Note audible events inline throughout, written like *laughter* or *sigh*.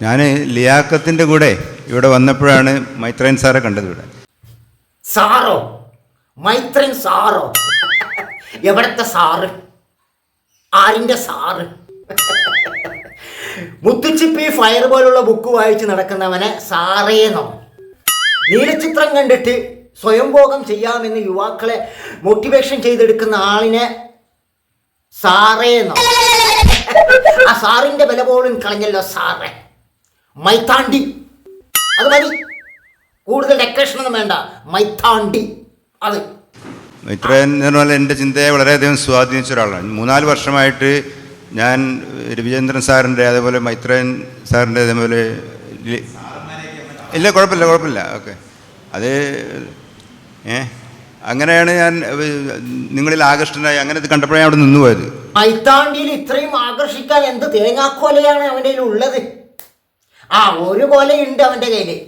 ഞാൻ ലിയാക്കത്തിന്റെ കൂടെ ഇവിടെ വന്നപ്പോഴാണ് മൈത്രേൻ സാറെ കണ്ടത് ഇവിടെ. സാറോ? മൈത്രൻ സാറോ? എവിടത്തെ സാറ്? ആരിന്റെ സാറ്? മുത്തുച്ചിപ്പി ഫയർ പോലുള്ള ബുക്ക് വായിച്ച് നടക്കുന്നവനെ സാറേന്നോ നീലചിത്രം കണ്ടിട്ട് സ്വയംഭോഗം ചെയ്യാമെന്ന് യുവാക്കളെ മോട്ടിവേഷൻ ചെയ്തെടുക്കുന്ന ആളിനെ സാറേന്നോ ആ സാറിന്റെ പോലും കളഞ്ഞല്ലോ സാറേ. മൈത്താണ്ടി അത് മതി. കൂടുതൽ ഡെക്കറേഷൻ ഒന്നും വേണ്ട. മൈത്താണ്ടി അത്. പറഞ്ഞാൽ എന്റെ ചിന്തയെ വളരെയധികം സ്വാധീനിച്ച ഒരാളാണ്. മൂന്നാൽ വർഷമായിട്ട് ഞാൻ രവിചന്ദ്രൻ സാറിന്റെ അതേപോലെ മൈത്രേൻ സാറിന്റെ അതേപോലെ ഇല്ല കുഴപ്പമില്ല കുഴപ്പമില്ല. ഓക്കെ. അത് ഏ അങ്ങനെയാണ് ഞാൻ നിങ്ങളിൽ ആകർഷ്ടനായി അങ്ങനെ ഇത് കണ്ടപ്പോഴാണ് അവിടെ നിന്നുപോയത് മൈത്താണ്ടിയിൽ ഇത്രയും ആകർഷിക്കാൻ എന്ത് തേങ്ങാക്കോലയാണ് അവന്റെ ഉള്ളത് ആ ഒരു കൊലയുണ്ട് അവന്റെ കയ്യിൽ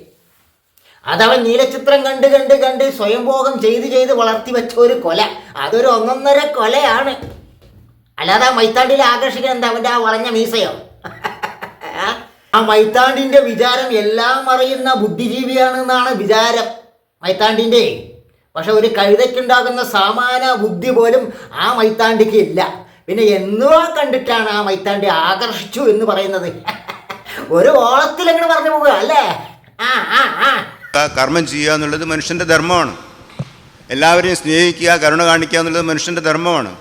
അതവൻ നീലചിത്രം കണ്ട് കണ്ട് കണ്ട് സ്വയംഭോഗം ചെയ്ത് ചെയ്ത് വളർത്തി വെച്ച ഒരു കൊല. അതൊരു ഒന്നൊന്നര കൊലയാണ്. അല്ലാതെ ആ മൈത്താണ്ടിയിൽ ആകർഷിക്കാൻ എന്താ അവന്റെ ആ വളഞ്ഞ മീസയോ ആ മൈത്താണ്ടിന്റെ വിചാരം എല്ലാം അറിയുന്ന ബുദ്ധിജീവിയാണെന്നാണ് വിചാരം മൈത്താണ്ടിന്റെ പക്ഷെ ഒരു കഴുതയ്ക്കുണ്ടാകുന്ന സാമാന ബുദ്ധി പോലും ആ മൈത്താണ്ടിക്ക് ഇല്ല. പിന്നെ എന്നോ കണ്ടിട്ടാണ് ആ മൈത്താണ്ടി ആകർഷിച്ചു എന്ന് പറയുന്നത്? ഒരു ഓളത്തിൽ എങ്ങനെ പറഞ്ഞു പോവുക അല്ലേ? ആ ആ ആ. ആ കർമ്മം ചെയ്യുക എന്നുള്ളത് മനുഷ്യന്റെ ധർമ്മമാണ്. എല്ലാവരെയും സ്നേഹിക്കുക കരുണ കാണിക്കുക എന്നുള്ളത് മനുഷ്യന്റെ ധർമ്മമാണ്.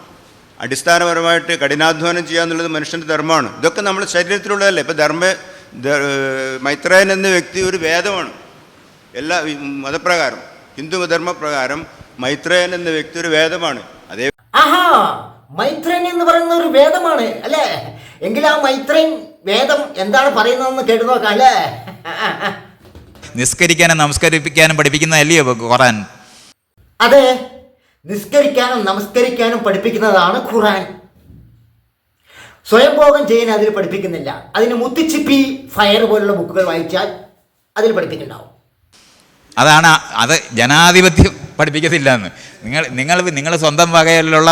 അടിസ്ഥാനപരമായിട്ട് കഠിനാധ്വാനം ചെയ്യുക എന്നുള്ളത് മനുഷ്യന്റെ ധർമ്മമാണ്. ഇതൊക്കെ നമ്മൾ ശരീരത്തിലുള്ളതല്ലേ? ഇപ്പം ധർമ്മ മൈത്രയൻ എന്ന വ്യക്തി ഒരു വേദമാണ്. എല്ലാ മതപ്രകാരം ഹിന്ദു ധർമ്മപ്രകാരം മൈത്രയൻ എന്ന വ്യക്തി ഒരു വേദമാണ്. അതേ ആഹാ മൈത്രൻ എന്ന് പറയുന്ന ഒരു വേദമാണ് അല്ലേ? എങ്കിൽ ആ മൈത്രൻ വേദം എന്താണ് പറയുന്നതെന്ന് കേട്ടു നോക്കാം അല്ലേ. നിസ്കരിക്കാനും നമസ്കരിപ്പിക്കാനും പഠിപ്പിക്കുന്നതല്ലയോ ഖുറാൻ അതെ നിസ്കരിക്കാനും നമസ്കരിക്കാനും പഠിപ്പിക്കുന്നതാണ് ഖുറാൻ സ്വയംഭോഗം ചെയ്യാൻ അതിൽ പഠിപ്പിക്കുന്നില്ല. അതിന് മുത്തിച്ചിപ്പി ഫയർ പോലുള്ള ബുക്കുകൾ വായിച്ചാൽ അതിൽ പഠിപ്പിക്കുന്നുണ്ടാവും. അതാണ് അത് ജനാധിപത്യം പഠിപ്പിക്കത്തില്ല എന്ന് നിങ്ങൾ നിങ്ങൾ നിങ്ങൾ സ്വന്തം വകയിലുള്ള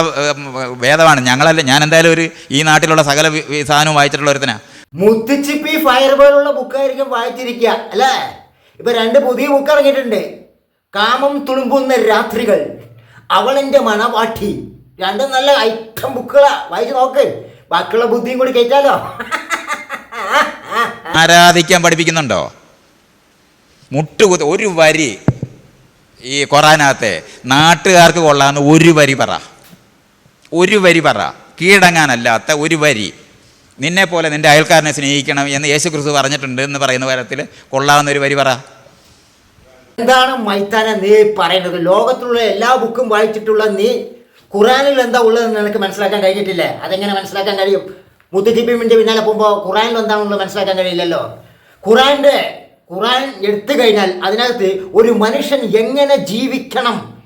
വേദമാണ്. ഞങ്ങളല്ല ഞാൻ എന്തായാലും ഒരു ഈ നാട്ടിലുള്ള സകല സാധനവും വായിച്ചിട്ടുള്ള ഒരുത്തനാ. മുത്തിച്ചിപ്പി ഫയർ പോലുള്ള ബുക്കായിരിക്കും വായിച്ചിരിക്കുക അല്ലേ? ഇപ്പൊ രണ്ട് പുതിയ ബുക്ക് ഇറങ്ങിയിട്ടുണ്ട്. കാമം തുളുമ്പുന്ന രാത്രികൾ അവളെന്റെ മണവാട്ടി. രണ്ടും നല്ല ഐറ്റം ബുക്കുകളാ വായിച്ചു നോക്ക്. ബാക്കിയുള്ള ബുദ്ധിയും കൂടി കേറ്റാലോ? *laughs* ആരാധിക്കാൻ പഠിപ്പിക്കുന്നുണ്ടോ? മുട്ടുകുത്ത് ഒരു വരി ഈ ഖുറാനകത്തെ നാട്ടുകാർക്ക് കൊള്ളാവുന്ന ഒരു വരി പറ. ഒരു വരി പറ. കീഴടങ്ങാനല്ലാത്ത ഒരു വരി. നിന്നെ പോലെ നിന്റെ അയൽക്കാരനെ സ്നേഹിക്കണം എന്ന് യേശു ക്രിസ്തു പറഞ്ഞിട്ടുണ്ട് എന്ന് പറയുന്ന തരത്തിൽ കൊള്ളാവുന്ന ഒരു വരി പറ. എന്താണ് മൈത്താന നീ പറയുന്നത്? ലോകത്തിലുള്ള എല്ലാ ബുക്കും വായിച്ചിട്ടുള്ള നീ ഖുറാനിൽ എന്താ ഉള്ളതെന്ന് നിനക്ക് മനസ്സിലാക്കാൻ കഴിഞ്ഞിട്ടില്ലേ? അതെങ്ങനെ മനസ്സിലാക്കാൻ കഴിയും? മുത്തുജിബിമിന്റെ പിന്നാലെ പോകുമ്പോൾ ഖുറാനിൽ എന്താണെന്നുള്ളത് മനസ്സിലാക്കാൻ കഴിയില്ലല്ലോ. ഖുറാന്റെ ഖുറാൻ എടുത്തു കഴിഞ്ഞാൽ അതിനകത്ത് ഒരു മനുഷ്യൻ എങ്ങനെ ജീവിക്കണം?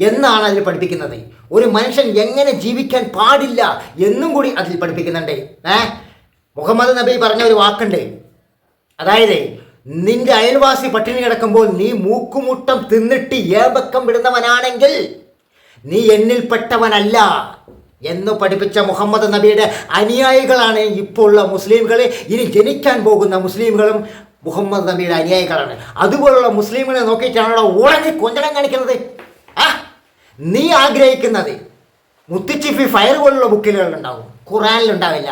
എന്നാണ് അതിൽ പഠിപ്പിക്കുന്നത്. ഒരു മനുഷ്യൻ എങ്ങനെ ജീവിക്കാൻ പാടില്ല എന്നും കൂടി അതിൽ പഠിപ്പിക്കുന്നുണ്ട്. ഏ? മുഹമ്മദ് നബി പറഞ്ഞ ഒരു വാക്കുണ്ട്. അതായത് നിന്റെ അയൽവാസി പട്ടിണി കിടക്കുമ്പോൾ നീ മൂക്കുമുട്ടം തിന്നിട്ട് ഏബക്കം വിടുന്നവനാണെങ്കിൽ നീ എന്നിൽപ്പെട്ടവനല്ല. എന്ന് പഠിപ്പിച്ച മുഹമ്മദ് നബിയുടെ അനുയായികളാണ് ഇപ്പോൾ ഉള്ള മുസ്ലിംകളെ. ഇനി ജനിക്കാൻ പോകുന്ന മുസ്ലിംകളും മുഹമ്മദ് നബിയുടെ അനുയായികളാണ്. അതുപോലുള്ള മുസ്ലിങ്ങളെ നോക്കിയിട്ടാണല്ലോ ഉടനെ കൊഞ്ചനം കാണിക്കുന്നത്. ആ? നീ ആഗ്രഹിക്കുന്നത് മുത്തുച്ചിഫി ഫയർ പോലുള്ള ബുക്കിലുണ്ടാവും ഖുറാനിലുണ്ടാവില്ല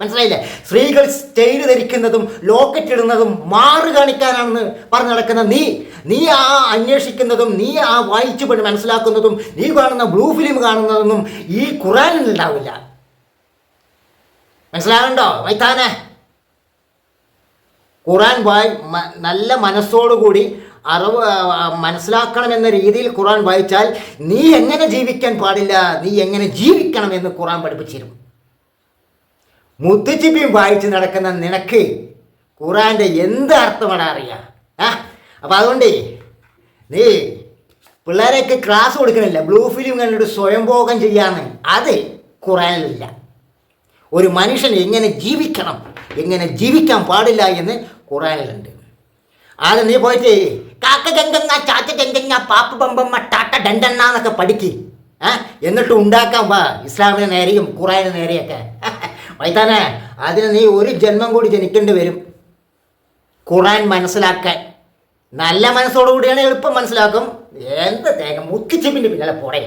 മനസ്സിലായില്ലേ? സ്ത്രീകൾ സ്റ്റെയിൻ ധരിക്കുന്നതും ലോക്കറ്റ് ഇടുന്നതും മാറ് കാണിക്കാനാണെന്ന് പറഞ്ഞു നടക്കുന്ന നീ നീ ആ അന്വേഷിക്കുന്നതും നീ ആ വായിച്ചു പണി മനസ്സിലാക്കുന്നതും നീ കാണുന്ന ബ്ലൂ ഫിലിം കാണുന്നതൊന്നും ഈ ഖുറാനിൽ ഉണ്ടാവില്ല മനസ്സിലാകണ്ടോ വൈത്താനെ ഖുറാൻ വായി നല്ല മനസ്സോടുകൂടി അറിവ് മനസ്സിലാക്കണമെന്ന രീതിയിൽ ഖുറാൻ വായിച്ചാൽ നീ എങ്ങനെ ജീവിക്കാൻ പാടില്ല നീ എങ്ങനെ ജീവിക്കണം എന്ന് ഖുറാൻ പഠിപ്പിച്ചിരും മുത്തുച്ചിപ്പിയും വായിച്ച് നടക്കുന്ന നിനക്ക് ഖുറാന്റെ എന്ത് അർത്ഥമാണ് അറിയാം? ആ അപ്പം അതുകൊണ്ട് നീ പിള്ളേരെയൊക്കെ ക്ലാസ് കൊടുക്കണില്ല ബ്ലൂ ഫിലിം കണ്ടിട്ട് സ്വയംഭോഗം ചെയ്യാന്ന്. അത് ഖുറാനിലില്ല ഒരു മനുഷ്യൻ എങ്ങനെ ജീവിക്കണം എങ്ങനെ ജീവിക്കാൻ പാടില്ല എന്ന് ഖുറാനിലുണ്ട് അത് നീ പോയിട്ട് കാക്ക ചാച്ച ഗംഗങ്ങ പാപ്പ ബമ്പമ്മ ടാട്ട ഡണ്ടണ്ണ എന്നൊക്കെ പഠിക്ക്. എന്നിട്ട് ഉണ്ടാക്കാൻ വാ. ഇസ്ലാമിന് നേരെയും ഖുറാനിന് നേരെയൊക്കെ. *laughs* വൈത്താനെ അതിന് നീ ഒരു ജന്മം കൂടി ജനിക്കേണ്ടി വരും. ഖുറാൻ മനസ്സിലാക്കാൻ. നല്ല മനസ്സോടുകൂടിയാണ് എളുപ്പം മനസ്സിലാക്കും. എന്ത് തേങ്ങ? മുത്തിച്ചിപ്പിന്റെ പിന്നാലെ പോടെ